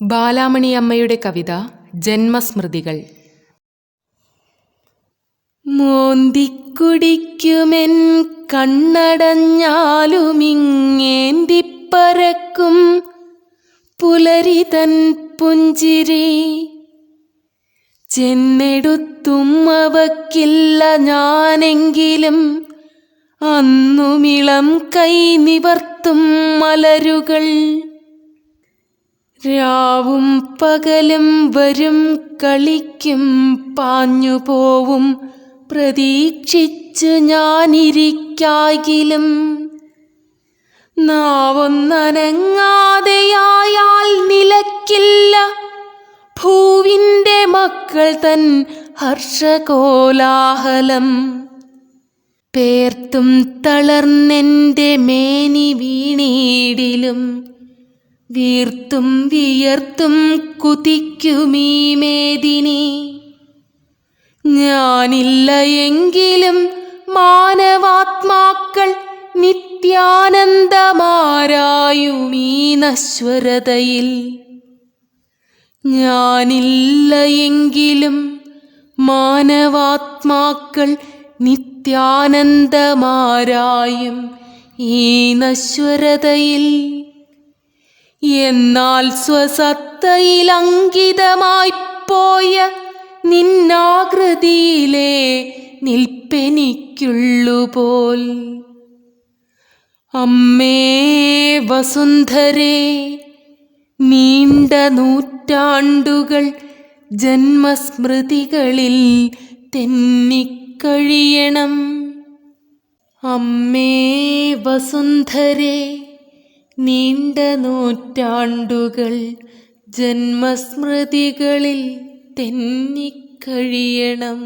ബാലാമണി അമ്മയുടെ കവിത ജന്മസ്മൃതികൾ. മോന്തിക്കുടിക്കുമെൻ കണ്ണടഞ്ഞാലുമിങ്ങേന്തിപ്പറക്കും പുലരിതൻ പുഞ്ചിരി. ചെന്നെടുത്തും അവക്കില്ല ഞാനെങ്കിലും അന്നുമിളം കൈ നിവർത്തും മലരുകൾ. രാവും പകലും വരും കളിക്കും പാഞ്ഞു പോവും. പ്രതീക്ഷിച്ച് ഞാനിരിക്കാകിലും നാവൊന്നനങ്ങാതെയായാൽ നിലക്കില്ല. ഭൂവിന്റെ മക്കൾ തൻ ഹർഷകോലാഹലം. പേർത്തും തളർന്നെന്റെ വീർത്തും വിയർത്തും കുതിക്കുമീ മേദിനി. ഞാനില്ല എങ്കിലും മാനവാത്മാക്കൾ നിത്യാനന്ദമാരായുമീ നശ്വരതയിൽ. ഞാനില്ല എങ്കിലും മാനവാത്മാക്കൾ നിത്യാനന്ദമാരായും ഈ നശ്വരതയിൽ. എന്നാൽ സ്വസത്തയിൽ അങ്കിതമായി പോയ നിന്നാകൃതിയിലെ നിൽപ്പെനിക്കുള്ളുപോൽ. അമ്മേ വസുന്ധരേ നീണ്ട നൂറ്റാണ്ടുകൾ ജന്മസ്മൃതികളിൽ തെന്നിക്കഴിയണം. അമ്മേ വസുന്ധരേ നീണ്ട നൂറ്റാണ്ടുകൾ ജന്മസ്മൃതികളിൽ തെന്നിക്കഴിയണം.